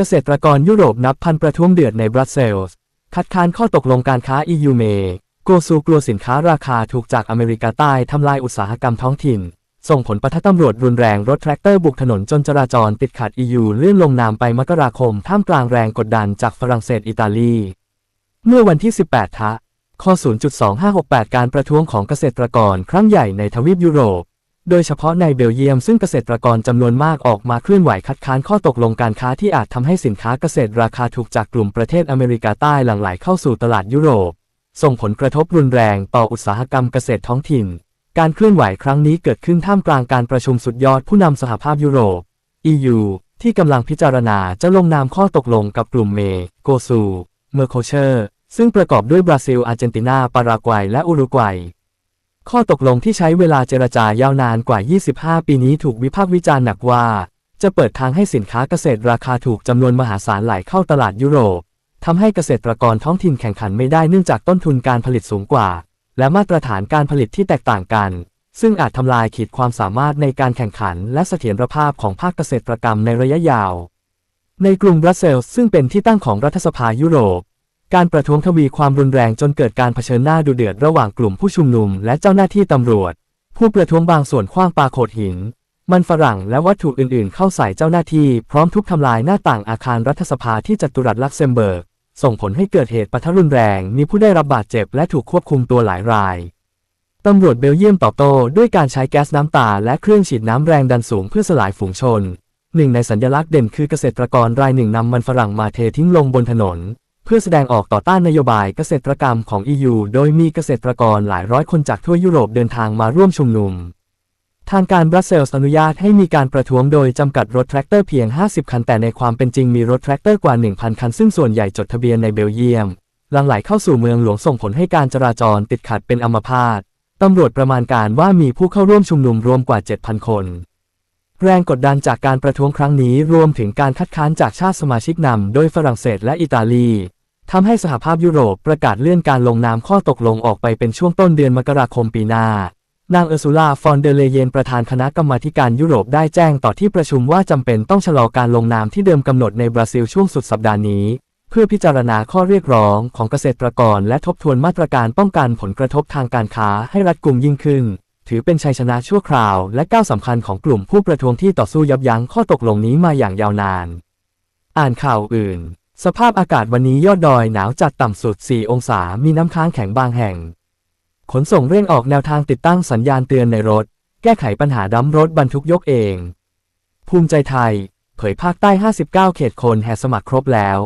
เกษตรกรยุโรปนับพันประท้วงเดือดในบรัสเซลส์ คัดค้านข้อตกลงการค้า EU เมโกซูกลัวสินค้าราคาถูกจากอเมริกาใต้ทำลายอุตสาหกรรมท้องถิ่น ส่งผลปะทะตำรวจรุนแรงรถแทรกเตอร์บุกถนนจนจราจรติดขัด EU เลื่อนลงนามไปมกราคม ท่ามกลางแรงกดดันจากฝรั่งเศสอิตาลี เมื่อวันที่ 18ทะข้อ 0.2568 การประท้วงของเกษตรกรครั้งใหญ่ในทวีปยุโรป โดยเฉพาะในเบลเยียมซึ่งเกษตรกรจำนวนมากออกมาเคลื่อนไหวคัดค้านข้อตกลงการค้าที่อาจทำให้สินค้าเกษตรราคาถูกจากกลุ่มประเทศอเมริกาใต้หลั่งไหลเข้าสู่ตลาดยุโรป ส่งผลกระทบรุนแรงต่ออุตสาหกรรมเกษตรท้องถิ่น การเคลื่อนไหวครั้งนี้เกิดขึ้นท่ามกลางการประชุมสุดยอดผู้นำสหภาพยุโรป EU ที่กำลังพิจารณาจะลงนามข้อตกลงกับกลุ่มเมโกซู เมอร์โคเชอร์ ซึ่งประกอบด้วยบราซิล อาร์เจนตินา ปารากวัย และอุรุกวัย ข้อตกลงที่ใช้เวลาเจรจายาวนานกว่า 25 ปีนี้ถูกวิพากษ์วิจารณ์หนักว่า จะเปิดทางให้สินค้าเกษตรราคาถูกจำนวนมหาศาลไหลเข้าตลาดยุโรปทำให้เกษตรกรท้องถิ่นแข่งขันไม่ได้เนื่องจากต้นทุนการผลิตสูงกว่า และมาตรฐานการผลิตที่แตกต่างกัน ซึ่งอาจทำลายขีดความสามารถในการแข่งขันและเสถียรภาพของภาคเกษตรกรรมในระยะยาว ในกรุงบรัสเซลส์ซึ่งเป็นที่ตั้งของรัฐสภายุโรป การประท้วงทวีความรุนแรงจนเกิดการเผชิญหน้าดุเดือดระหว่างกลุ่มผู้ชุมนุมและเจ้าหน้าที่ตำรวจ ผู้ประท้วงบางส่วนคว้างปาโขดหิน มันฝรั่งและวัตถุอื่นๆ เข้าใส่เจ้าหน้าที่พร้อมทุบทำลายหน้าต่างอาคารรัฐสภาที่จัตุรัสลักเซมเบิร์ก ส่งผลให้เกิดเหตุปะทะรุนแรง มีผู้ได้รับบาดเจ็บและถูกควบคุมตัวหลายรายตำรวจเบลเยียมตอบโต้ด้วยการใช้แก๊สน้ำตาและเครื่องฉีดน้ำแรงดันสูงเพื่อสลายฝูงชน หนึ่งในสัญลักษณ์เด่นคือเกษตรกรรายหนึ่งนำมันฝรั่งมาเททิ้งลงบนถนน พื่อแสดงออกต่อต้านนโยบายเกษตรกรรมของ EU โดยมีเกษตรกรหลายร้อยคนจากทั่วยุโรปเดินทางมาร่วมชุมนุม ทางการบรัสเซลส์อนุญาตให้มีการประท้วงโดยจำกัดรถแทรกเตอร์เพียง 50 คันแต่ในความเป็นจริงมีรถแทรกเตอร์กว่า 1,000 คันซึ่งส่วนใหญ่จดทะเบียนในเบลเยียมลังไหลเข้าสู่เมืองหลวงส่งผลให้การจราจรติดขัดเป็นอัมพาตตำรวจประมาณการว่ามีผู้เข้าร่วมชุมนุมรวมกว่า 7,000 คน แรงกดดันจากการประท้วงครั้งนี้รวมถึงการคัดค้านจากชาติสมาชิกนำโดยฝรั่งเศสและอิตาลี ทำให้สหภาพยุโรปประกาศเลื่อนการลงนามข้อตกลงออกไปเป็นช่วงต้นเดือนมกราคมปีหน้า นางเออร์ซูลา ฟอนเดเลเยนประธานคณะกรรมาการยุโรปได้แจ้งต่อที่ประชุมว่าจำเป็นต้องชะลอการลงนามที่เดิมกำหนดในบราซิลช่วงสุดสัปดาห์นี้ เพื่อพิจารณาข้อเรียกร้องของเกษตรกรและทบทวนมาตรการป้องกันผลกระทบทางการค้าให้รัดกุมยิ่งขึ้น ถือเป็นชัยชนะชั่วคราวและก้าวสำคัญของกลุ่มผู้ประท้วงที่ต่อสู้ยับยั้งข้อตกลงนี้มาอย่างยาวนาน อ่านข่าวอื่น สภาพอากาศวันนี้ยอดดอยหนาวจัดต่ำสุด 4 องศา มีน้ำค้างแข็งบางแห่ง ขนส่งเร่งออกแนวทางติดตั้งสัญญาณเตือนในรถ แก้ไขปัญหาดั้มรถบรรทุกยกเอง ภูมิใจไทย เผยภาคใต้ 59 เขตคนแห่สมัครครบแล้ว